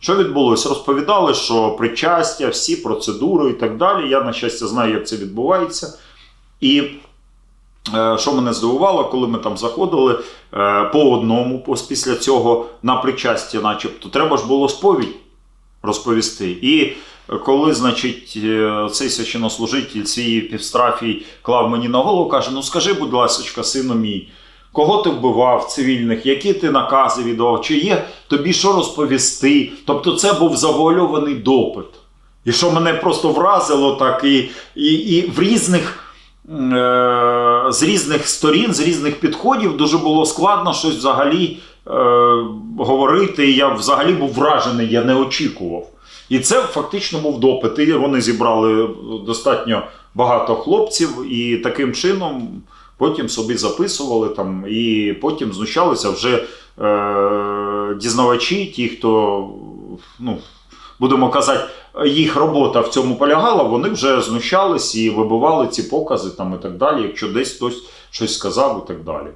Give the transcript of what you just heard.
Що відбулося? Розповідали, що причастя, всі процедури і так далі. Я, на щастя, знаю, як це відбувається. І е, що мене здивувало, коли ми там заходили е, по одному, після цього на причасті, начебто, треба ж було сповідь розповісти. І коли, значить, е, цей священнослужитель, свій півстрафій клав мені на голову, каже: Ну скажи, будь ласка, сину мій, кого ти вбивав цивільних, які ти накази віддавав, чи є тобі що розповісти? Тобто це був завуальований допит. І що мене просто вразило так, і, і, і в різних. Е, з різних сторін, з різних підходів дуже було складно щось взагалі е, говорити. Я взагалі був вражений, я не очікував. І це фактично був допит. І вони зібрали достатньо багато хлопців, і таким чином потім собі записували там, і потім знущалися вже е, дізнавачі, ті, хто, ну, будемо казати, їх робота в цьому полягала, вони вже знущались і вибивали ці покази там і так далі, якщо десь хтось щось сказав і так далі.